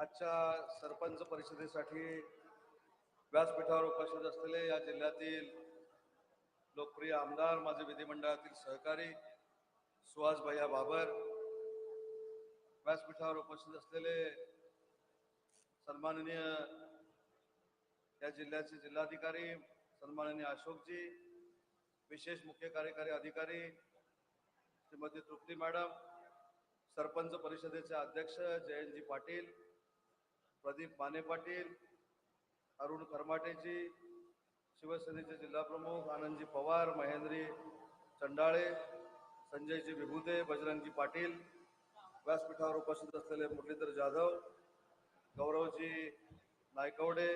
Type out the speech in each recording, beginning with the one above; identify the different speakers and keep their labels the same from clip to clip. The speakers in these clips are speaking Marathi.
Speaker 1: आजच्या सरपंच परिषदेसाठी व्यासपीठावर उपस्थित असलेले या जिल्ह्यातील लोकप्रिय आमदार माझे विधिमंडळातील सहकारी सुहास भैया बाबर व्यासपीठावर उपस्थित असलेले सन्माननीय या जिल्ह्याचे जिल्हाधिकारी सन्माननीय अशोकजी विशेष मुख्य कार्यकारी अधिकारी श्रीमती तृप्ती मॅडम सरपंच परिषदेचे अध्यक्ष जयंतजी पाटील प्रदीप माने पाटील अरुण करमाटेजी शिवसेनेचे जिल्हाप्रमुख आनंदजी पवार महेंद्री चंडाळे संजयजी विभुते बजरंगजी पाटील व्यासपीठावर उपस्थित असलेले मुरलीधर जाधव गौरवजी नायकवडे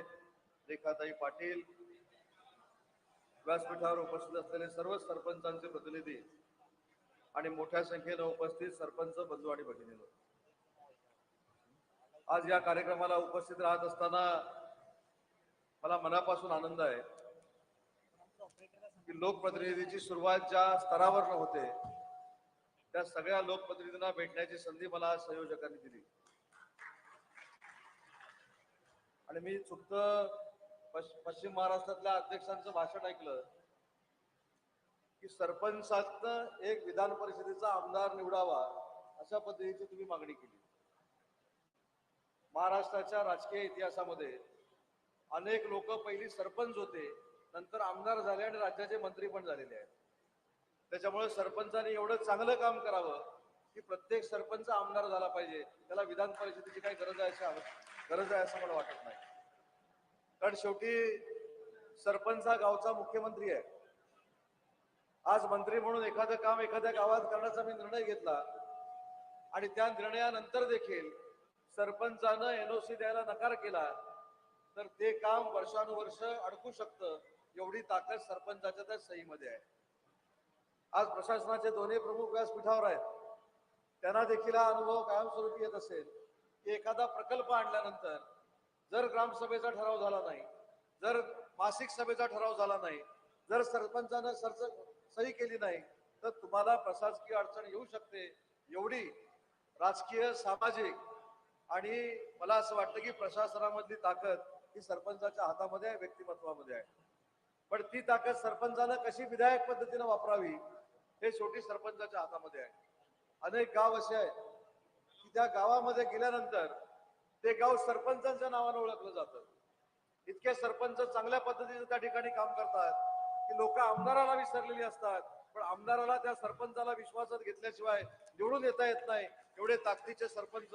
Speaker 1: रेखाताई पाटील व्यासपीठावर उपस्थित असलेले सर्व सरपंचांचे प्रतिनिधी आणि मोठ्या संख्येनं उपस्थित सरपंच बंधू आणि भगिनींनो. आज या कार्यक्रमाला उपस्थित राहत असताना मला मनापासून आनंद आहे की लोकप्रतिनिधीची सुरुवात ज्या स्तरावर होते त्या सगळ्या लोकप्रतिनिधींना भेटण्याची संधी मला संयोजकांनी दिली. आणि मी चुकत पश्चिम महाराष्ट्रातल्या अध्यक्षांचं भाषण ऐकलं की सरपंचातनं एक विधान परिषदेचा आमदार निवडावा अशा पद्धतीची तुम्ही मागणी केली. महाराष्ट्राच्या राजकीय इतिहासामध्ये अनेक लोक पहिली सरपंच होते नंतर आमदार झाले आणि राज्याचे मंत्री पण झालेले आहेत. त्याच्यामुळे सरपंचाने एवढं चांगलं काम करावं की प्रत्येक सरपंच आमदार झाला पाहिजे. त्याला विधान परिषदेची काही गरज आहे अशी गरज आहे असं मला वाटत नाही. कारण शेवटी सरपंच हा गावचा मुख्यमंत्री आहे. आज मंत्री म्हणून एखादं काम एखाद्या गावात करण्याचा मी निर्णय घेतला आणि त्या निर्णयानंतर देखील सरपंचानं एनओसी द्यायला नकार केला तर ते काम वर्षानुवर्ष अडकू शकतं. एवढी ताकद सरपंचाच्या त्या सहीमध्ये आहे. आज प्रशासनाचे दोन्ही प्रमुख व्यासपीठावर आहेत. त्यांना देखील हा अनुभव कायमस्वरूपी येत असेल की एखादा प्रकल्प आणल्यानंतर जर ग्रामसभेचा ठराव झाला नाही जर मासिक सभेचा ठराव झाला नाही जर सरपंचानं सरच सही केली नाही तर तुम्हाला प्रशासकीय अडचण येऊ शकते. एवढी राजकीय सामाजिक आणि मला असं वाटतं की प्रशासनामधली ताकद ही सरपंचाच्या हातामध्ये आहे व्यक्तिमत्वामध्ये आहे. पण ती ताकद सरपंचानं कशी विधायक पद्धतीनं वापरावी हे शेवटी सरपंचाच्या हातामध्ये आहे. अनेक गाव असे आहेत की त्या गावामध्ये गेल्यानंतर ते गाव सरपंचांच्या नावानं ओळखलं जातं. इतके सरपंच चांगल्या पद्धतीने त्या ठिकाणी काम करतात की लोक आमदाराला विसरलेली असतात पण आमदाराला त्या सरपंचाला विश्वासात घेतल्याशिवाय निवडून येता येत नाही. एवढे ताकदीचे सरपंच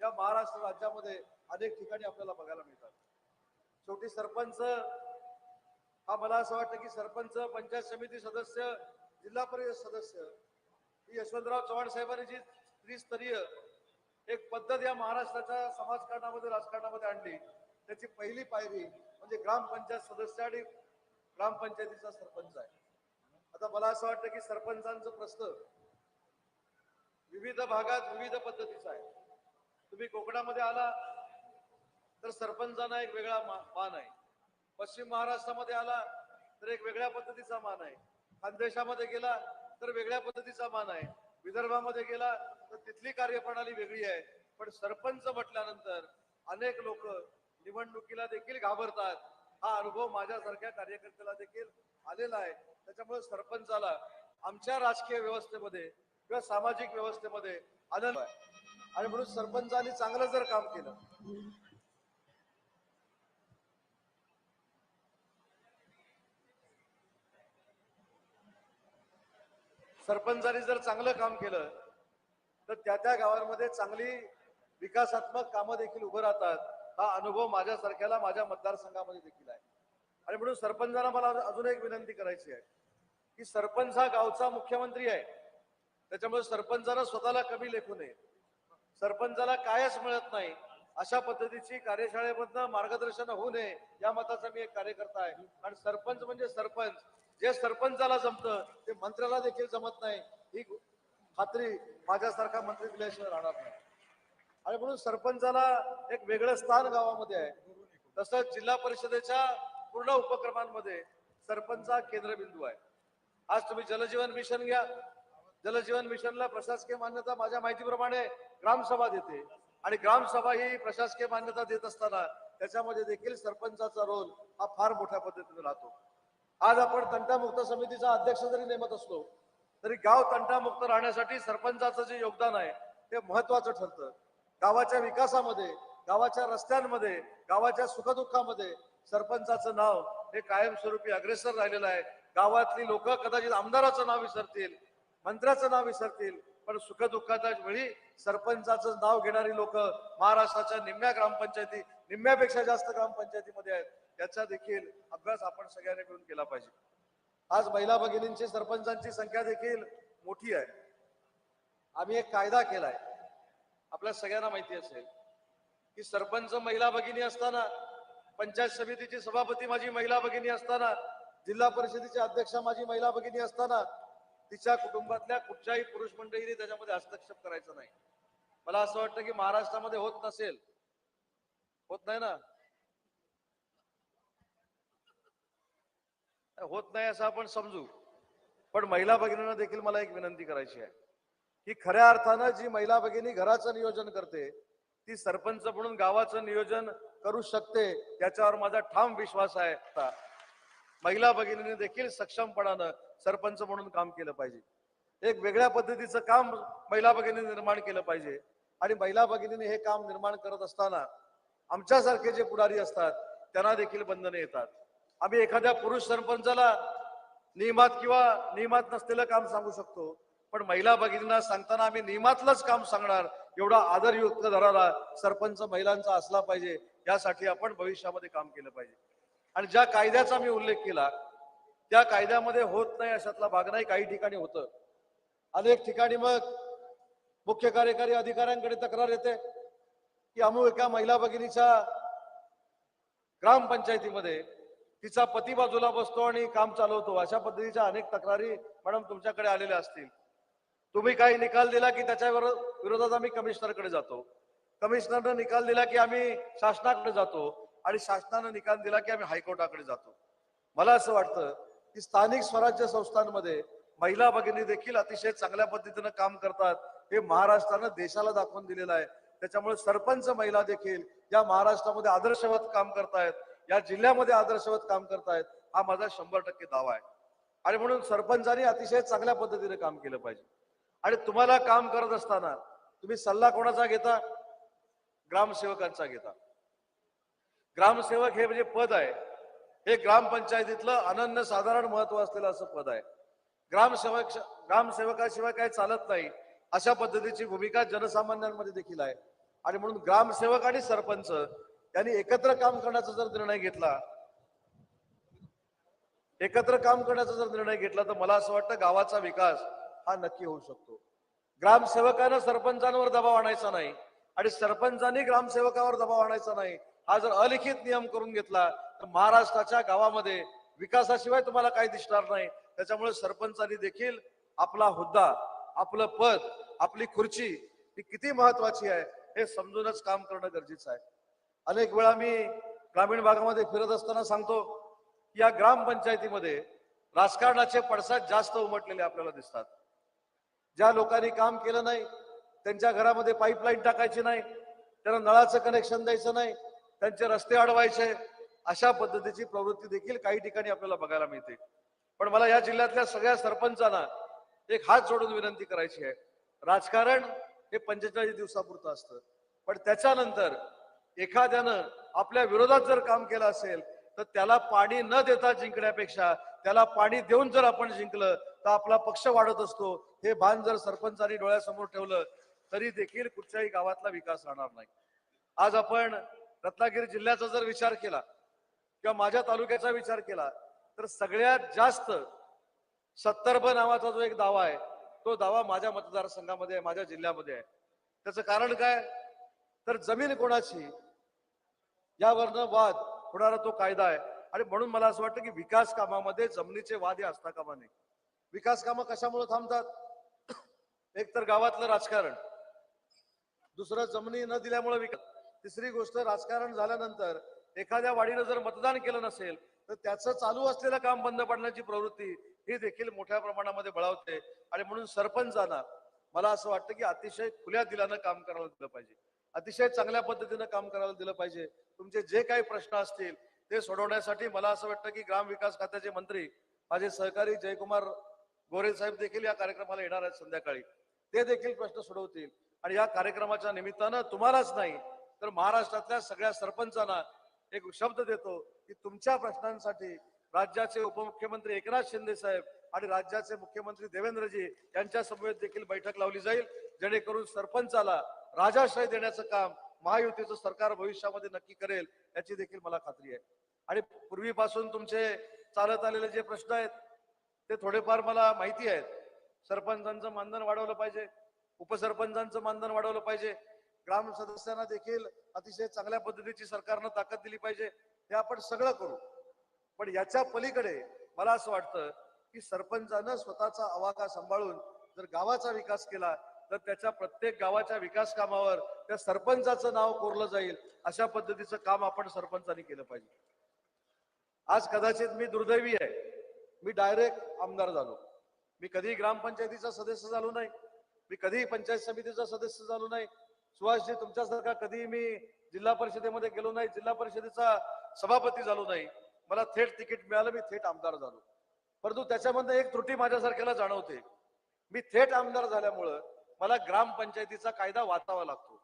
Speaker 1: या महाराष्ट्र राज्यामध्ये अनेक ठिकाणी आपल्याला बघायला मिळतात. शेवटी सरपंच हा मला असं वाटतं की सरपंच पंचायत समिती सदस्य जिल्हा परिषद सदस्य ही यशवंतराव चव्हाण साहेबांनी जी त्रिस्तरीय एक पद्धत या महाराष्ट्राच्या समाजकारणामध्ये राजकारणामध्ये आणली त्याची पहिली पायरी म्हणजे ग्रामपंचायत सदस्य आणि ग्रामपंचायतीचा सरपंच आहे. आता मला असं वाटतं की सरपंचांचं प्रस्त विविध भागात विविध पद्धतीचा आहे. तुम्ही कोकणामध्ये आला तर सरपंचांना एक वेगळा मान आहे. पश्चिम महाराष्ट्रामध्ये आला तर एक वेगळ्या पद्धतीचा मान आहे. खानदेशामध्ये गेला तर वेगळ्या पद्धतीचा मान आहे. विदर्भामध्ये गेला तर तिथली कार्यप्रणाली वेगळी आहे. पण सरपंच म्हटल्यानंतर अनेक लोक निवडणुकीला देखील घाबरतात. हा अनुभव माझ्यासारख्या कार्यकर्त्याला देखील आलेला आहे. त्याच्यामुळे सरपंचाला आमच्या राजकीय व्यवस्थेमध्ये किंवा सामाजिक व्यवस्थेमध्ये आनंद आहे. आणि म्हणून सरपंचाने चांगलं जर काम केलं. सरपंचाने जर चांगलं काम केलं तर त्या त्या गावांमध्ये चांगली विकासात्मक कामं देखील उभं राहतात. हा अनुभव माझ्यासारख्याला माझ्या मतदारसंघामध्ये देखील आहे. आणि म्हणून सरपंचाला मला अजून एक विनंती करायची आहे की सरपंच हा गावचा मुख्यमंत्री आहे. त्याच्यामुळे सरपंचाला स्वतःला कमी लेखू नये. सरपंचाला कायच मिळत नाही. अशा पद्धतीची कार्यशाळेमधनं मार्गदर्शन होऊ नये या मताचा मी एक कार्यकर्ता आहे. आणि सरपंच म्हणजे सरपंच. जे सरपंचाला जमतं ते मंत्र्याला देखील जमत नाही. ही खात्री माझ्यासारखा मंत्री दिल्याशिवाय राहणार नाही. आणि म्हणून सरपंचाला एक वेगळं स्थान गावामध्ये आहे. तसंच जिल्हा परिषदेच्या पूर्ण उपक्रमांमध्ये सरपंच हा केंद्रबिंदू आहे. आज तुम्ही जलजीवन मिशन घ्या जलजीवन मिशनला प्रशासकीय मान्यता माझ्या माहितीप्रमाणे ग्रामसभा देते. आणि ग्रामसभा ही प्रशासकीय मान्यता देत असताना त्याच्यामध्ये देखील सरपंचाचा रोल हा फार मोठ्या पद्धतीने राहतो. आज आपण तंटामुक्त समितीचा अध्यक्ष जरी नेमत असलो तरी गाव तंटामुक्त राहण्यासाठी सरपंचाचं जे योगदान आहे ते महत्वाचं ठरतं. गावाच्या विकासामध्ये गावाच्या रस्त्यांमध्ये गावाच्या सुखदुःखामध्ये सरपंचाचं नाव हे कायमस्वरूपी अग्रेसर राहिलेलं आहे. गावातली लोक कदाचित आमदाराचं नाव विसरतील मंत्र्याचं नाव विसरतील पण सुखदुःखाच्या वेळी सरपंचाचं नाव घेणारी लोक महाराष्ट्राच्या निम्म्या ग्रामपंचायती निम्म्यापेक्षा जास्त ग्रामपंचायतीमध्ये आहेत. याचा देखील अभ्यास आपण सगळ्यांनी मिळून केला पाहिजे. आज महिला भगिनींची सरपंचांची संख्या देखील मोठी आहे. आम्ही एक कायदा केलाय. आपल्या सगळ्यांना माहिती असेल की सरपंच महिला भगिनी असताना पंचायत समितीची सभापती माझी महिला भगिनी असताना जिल्हा परिषदेची अध्यक्षा माझी महिला भगिनी असताना तिच्या कुटुंबातल्या कुठच्याही पुरुष मंडळीने त्याच्यामध्ये हस्तक्षेप करायचा नाही. मला असं वाटतं की महाराष्ट्रामध्ये होत नसेल. होत नाही ना? होत नाही असं आपण समजू. पण महिला भगिनींना देखील मला एक विनंती करायची आहे की खऱ्या अर्थानं जी महिला भगिनी घराचं नियोजन करते ती सरपंच म्हणून गावाचं नियोजन करू शकते याच्यावर माझा ठाम विश्वास आहे. आता महिला भगिनीने देखील सक्षमपणानं सरपंच म्हणून काम केलं पाहिजे. एक वेगळ्या पद्धतीचं काम महिला भगिनीने निर्माण केलं पाहिजे. आणि महिला भगिनीने हे काम निर्माण करत असताना आमच्यासारखे जे पुढारी असतात त्यांना देखील बंधने येतात. आम्ही एखाद्या पुरुष सरपंचाला नियमात किंवा नियमात नसलेलं काम सांगू शकतो पण महिला भगिनींना सांगताना आम्ही नियमातलंच काम सांगणार एवढा आदरयुक्त धरारा सरपंच महिलांचा असला पाहिजे यासाठी आपण भविष्यामध्ये काम केलं पाहिजे. आणि ज्या कायद्याचा मी उल्लेख केला त्या कायद्यामध्ये होत नाही अशातला भाग नाही काही ठिकाणी होतं. अनेक ठिकाणी मग मुख्य कार्यकारी अधिकाऱ्यांकडे तक्रार येते की अमुक एका महिला भगिनीच्या ग्रामपंचायतीमध्ये तिचा पती बाजूला बसतो आणि काम चालवतो. अशा पद्धतीच्या अनेक तक्रारी मॅडम तुमच्याकडे आलेल्या असतील. तुम्ही काही निकाल दिला की त्याच्या विरोधात आम्ही कमिशनरकडे जातो. कमिशनरनं निकाल दिला की आम्ही शासनाकडे जातो आणि शासनानं निकाल दिला की आम्ही हायकोर्टाकडे जातो. मला असं वाटतं की स्थानिक स्वराज्य संस्थांमध्ये महिला भगिनी देखील अतिशय चांगल्या पद्धतीनं काम करतात. हे महाराष्ट्रानं देशाला दाखवून दिलेलं आहे. त्याच्यामुळे सरपंच महिला देखील या महाराष्ट्रामध्ये आदर्शवत काम करतायत. या जिल्ह्यामध्ये आदर्शवत काम करतायत. हा माझा शंभर टक्के दावा आहे. आणि म्हणून सरपंचांनी अतिशय चांगल्या पद्धतीने काम केलं पाहिजे. आणि तुम्हाला काम करत असताना तुम्ही सल्ला कोणाचा घेता? ग्रामसेवकांचा घेता. ग्रामसेवक हे म्हणजे पद आहे. हे ग्रामपंचायतीतलं अनन्य साधारण महत्त्व असलेलं असं पद आहे. ग्रामसेवक ग्रामसेवकाशिवाय काही चालत नाही अशा पद्धतीची भूमिका जनसामान्यांमध्ये देखील आहे. आणि म्हणून ग्रामसेवक आणि सरपंच यांनी एकत्र काम करण्याचा जर निर्णय घेतला एकत्र काम करण्याचा जर निर्णय घेतला तर मला असं वाटतं गावाचा विकास हा नक्की होऊ शकतो. ग्रामसेवकानं सरपंचांवर दबाव आणायचा नाही आणि सरपंचांनी ग्रामसेवकावर दबाव आणायचा नाही हा जर अलिखित नियम करून घेतला महाराष्ट्राच्या गावामध्ये विकासाशिवाय तुम्हाला काही दिसणार नाही. त्याच्यामुळे सरपंचांनी देखील आपला हुद्दा आपलं पद आपली खुर्ची ही किती महत्वाची आहे हे समजूनच काम करणं गरजेचं आहे. अनेक वेळा मी ग्रामीण भागामध्ये फिरत असताना सांगतो की या ग्रामपंचायतीमध्ये राजकारणाचे पडसाद जास्त उमटलेले आपल्याला दिसतात. ज्या लोकांनी काम केलं नाही त्यांच्या घरामध्ये पाईपलाईन टाकायची नाही त्यांना नळाचं कनेक्शन द्यायचं नाही त्यांचे रस्ते अडवायचे अशा पद्धतीची प्रवृत्ती देखील काही ठिकाणी आपल्याला बघायला मिळते. पण मला या जिल्ह्यातल्या सगळ्या सरपंचांना एक हात जोडून विनंती करायची आहे. राजकारण हे पंचेचाळीस दिवसापुरतं असतं. पण त्याच्यानंतर एखाद्यानं आपल्या विरोधात जर काम केलं असेल तर त्याला पाणी न देता जिंकण्यापेक्षा त्याला पाणी देऊन जर आपण जिंकलं तर आपला पक्ष वाढत असतो. हे भान जर सरपंचांनी डोळ्यासमोर ठेवलं तरी देखील कुठच्याही गावातला विकास राहणार नाही. आज आपण रत्नागिरी जिल्ह्याचा जर विचार केला किंवा माझ्या तालुक्याचा विचार केला तर सगळ्यात जास्त सत्तरब नावाचा जो एक दावा आहे तो दावा माझ्या मतदारसंघामध्ये आहे माझ्या जिल्ह्यामध्ये आहे. त्याचं कारण काय? तर जमीन कोणाची? यावरनं वाद होणारा तो कायदा आहे. आणि म्हणून मला असं वाटतं की विकास कामामध्ये जमिनीचे वाद हे असता कामा नये विकास कामं कशामुळे थांबतात? एक तर गावातलं राजकारण. दुसरं जमिनी न दिल्यामुळे विकास. तिसरी गोष्ट राजकारण झाल्यानंतर एखाद्या वाडीनं जर मतदान केलं नसेल तर त्याचं चालू असलेलं काम बंद पडण्याची प्रवृत्ती ही देखील मोठ्या प्रमाणामध्ये बळावते. आणि म्हणून सरपंचांना मला असं वाटतं की अतिशय खुल्या दिलानं काम करायला दिलं पाहिजे. अतिशय चांगल्या पद्धतीनं काम करायला दिलं पाहिजे. तुमचे जे काही प्रश्न असतील ते सोडवण्यासाठी मला असं वाटतं की ग्रामविकास खात्याचे मंत्री माझे सहकारी जयकुमार गोरे साहेब देखील या कार्यक्रमाला येणार आहेत संध्याकाळी. ते देखील प्रश्न सोडवतील. आणि या कार्यक्रमाच्या निमित्तानं तुम्हालाच नाही तर महाराष्ट्रातल्या सगळ्या सरपंचांना एक शब्द देतो की तुमच्या प्रश्नांसाठी राज्याचे उपमुख्यमंत्री एकनाथ शिंदे साहेब आणि राज्याचे मुख्यमंत्री देवेंद्रजी यांच्या समवेत देखील बैठक लावली जाईल. जेणेकरून सरपंचाला राजाश्रय देण्याचं काम महायुतीचं सरकार भविष्यामध्ये नक्की करेल याची देखील मला खात्री आहे. आणि पूर्वीपासून तुमचे चालत आलेले जे प्रश्न आहेत ते थोडेफार मला माहिती आहेत. सरपंचांचं मानधन वाढवलं पाहिजे. उपसरपंचांचं मानधन वाढवलं पाहिजे. ग्राम सदस्यांना देखील अतिशय चांगल्या पद्धतीची सरकारनं ताकद दिली पाहिजे हे आपण सगळं करू. पण याच्या पलीकडे मला असं वाटतं की सरपंचानं स्वतःचा आवाका सांभाळून जर गावाचा विकास केला तर त्याच्या प्रत्येक गावाच्या विकास कामावर त्या सरपंचाचं नाव कोरलं जाईल अशा पद्धतीचं काम आपण सरपंचांनी केलं पाहिजे. आज कदाचित मी दुर्दैवी आहे. मी डायरेक्ट आमदार झालो. मी कधी ग्रामपंचायतीचा सदस्य झालो नाही. मी कधी पंचायत समितीचा सदस्य झालो नाही. सुभाषजी तुमच्यासारखा कधी मी जिल्हा परिषदेमध्ये गेलो नाही जिल्हा परिषदेचा सभापती झालो नाही. मला थेट तिकीट मिळालं मी थेट आमदार झालो. परंतु त्याच्यामध्ये एक त्रुटी माझ्यासारख्याला जाणवते. मी थेट आमदार झाल्यामुळं मला ग्रामपंचायतीचा कायदा वाचावा लागतो.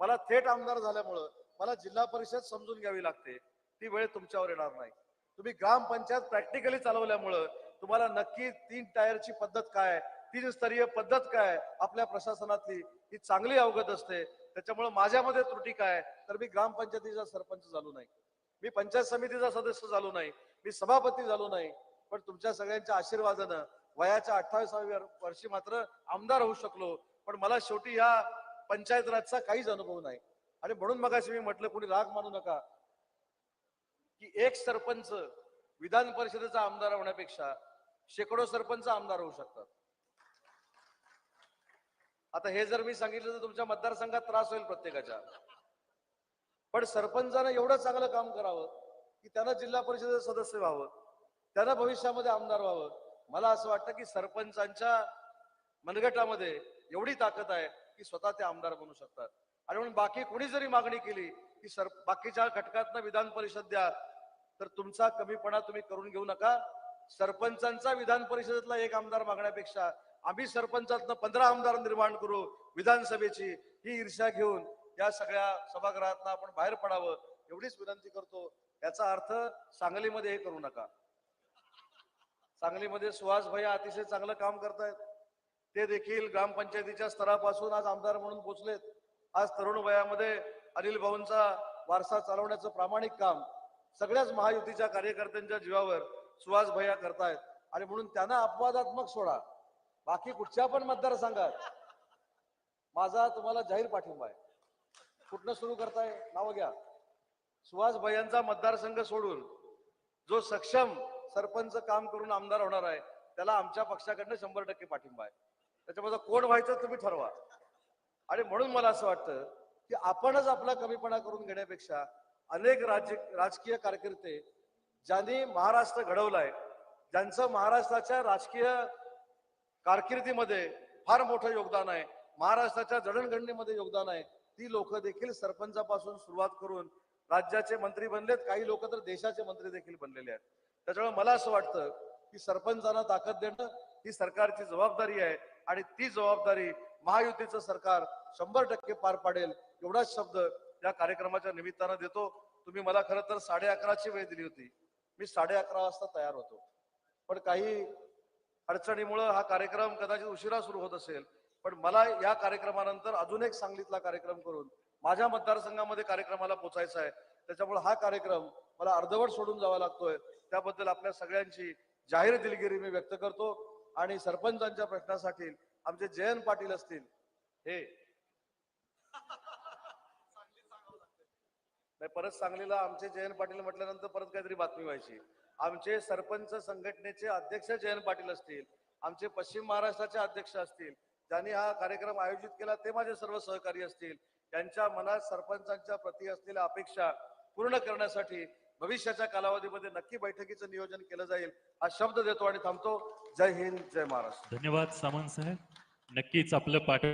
Speaker 1: मला थेट आमदार झाल्यामुळं मला जिल्हा परिषद समजून घ्यावी लागते. ती वेळ तुमच्यावर येणार नाही. तुम्ही ग्रामपंचायत प्रॅक्टिकली चालवल्यामुळं तुम्हाला नक्की तीन टायरची पद्धत काय तीन स्तरीय पद्धत काय आपल्या प्रशासनातली ही चांगली अवगत असते. त्याच्यामुळे माझ्यामध्ये त्रुटी काय तर मी ग्रामपंचायतीचा सरपंच झालो नाही. मी पंचायत समितीचा सदस्य झालो नाही. मी सभापती झालो नाही. पण तुमच्या सगळ्यांच्या आशीर्वादानं वयाच्या अठ्ठावीसाव्या वर्षी मात्र आमदार होऊ शकलो. पण मला शेवटी या पंचायत राजचा काहीच अनुभव नाही. आणि म्हणून मगाशी मी म्हटलं कोणी राग मानू नका. की एक सरपंच विधान परिषदेचा आमदार होण्यापेक्षा शेकडो सरपंच आमदार होऊ शकतात. आता हे जर मी सांगितलं तर तुमच्या मतदारसंघात त्रास होईल प्रत्येकाच्या. पण सरपंचानं एवढं चांगलं काम करावं की त्यांना जिल्हा परिषदेचं सदस्य व्हावं त्यानं भविष्यामध्ये आमदार व्हावं. मला असं वाटतं की सरपंचांच्या मनगटामध्ये एवढी ताकद आहे की स्वतः ते आमदार बनू शकतात. आणि म्हणून बाकी कोणी जरी मागणी केली की सर बाकीच्या घटकातनं विधान परिषद द्या तर तुमचा कमीपणा तुम्ही करून घेऊ नका. सरपंचांचा विधान परिषदेतला एक आमदार मागण्यापेक्षा आम्ही सरपंचातनं पंधरा आमदार निर्माण करू विधानसभेची ही ईर्ष्या घेऊन या सगळ्या सभागृहातनं आपण बाहेर पडावं एवढीच विनंती करतो. याचा अर्थ सांगलीमध्ये हे करू नका. सांगलीमध्ये सुहास भैया अतिशय चांगलं काम करतायत. ते देखील ग्रामपंचायतीच्या स्तरापासून आज आमदार म्हणून पोचलेत. आज तरुण वयामध्ये अनिल भाऊंचा वारसा चालवण्याचं प्रामाणिक काम सगळ्याच महायुतीच्या कार्यकर्त्यांच्या जीवावर सुहास भैया करतायत. आणि म्हणून त्यांना अपवादात्मक सोडा. बाकी कुठच्या पण मतदारसंघात माझा तुम्हाला जाहीर पाठिंबा आहे. कुठनं सुरू करताय नाव घ्या. सुहास भयांचा मतदारसंघ सोडून जो सक्षम सरपंच काम करून आमदार होणार आहे त्याला आमच्या पक्षाकडनं शंभर टक्के पाठिंबा आहे. त्याच्यामध्ये कोण व्हायचं तुम्ही ठरवा. आणि म्हणून मला असं वाटतं की आपणच आपला कमीपणा करून घेण्यापेक्षा अनेक राज्य राजकीय कार्यकर्ते ज्यांनी महाराष्ट्र घडवलाय ज्यांचं महाराष्ट्राच्या राजकीय कारकिर्दीमध्ये फार मोठं योगदान आहे. महाराष्ट्राच्या जडणघडणीमध्ये योगदान आहे. ती लोक देखील सरपंचापासून सुरुवात करून राज्याचे मंत्री बनलेत. काही लोक तर देशाचे मंत्री देखील बनलेले आहेत. त्याच्यामुळे मला असं वाटतं की सरपंचांना ताकद देणं ही सरकारची जबाबदारी आहे आणि ती जबाबदारी महायुतीचं सरकार शंभर टक्के पार पाडेल एवढाच शब्द या कार्यक्रमाच्या निमित्तानं देतो. तुम्ही मला खरं तर साडे अकराची वेळ दिली होती. मी साडे अकरा वाजता तयार होतो. पण काही अडचणीमुळं हा कार्यक्रम कदाचित उशिरा सुरू होत असेल. पण मला या कार्यक्रमानंतर अजून एक सांगलीतला कार्यक्रम करून माझ्या मतदारसंघामध्ये कार्यक्रमाला पोचायचा आहे. त्याच्यामुळे हा कार्यक्रम मला अर्धवट सोडून जावा लागतोय. त्याबद्दल आपल्या सगळ्यांची जाहीर दिलगिरी मी व्यक्त करतो. आणि सरपंचांच्या प्रश्नासाठी आमचे जयंत पाटील असतील हे. नाही परत सांगलीला आमचे जयंत पाटील म्हटल्यानंतर परत काहीतरी बातमी व्हायची. आमचे सरपंच संघटनेचे अध्यक्ष जयंत पाटील असतील आमचे पश्चिम महाराष्ट्राचे अध्यक्ष असतील ज्यांनी हा कार्यक्रम आयोजित केला ते माझे सर्व सहकारी असतील त्यांच्या मनात सरपंचांच्या प्रती असलेल्या अपेक्षा पूर्ण करण्यासाठी भविष्याच्या कालावधीमध्ये नक्की बैठकीचं नियोजन केलं जाईल हा शब्द देतो आणि थांबतो. जय हिंद जय महाराष्ट्र.
Speaker 2: धन्यवाद सामंत साहेब. नक्कीच आपलं पाठ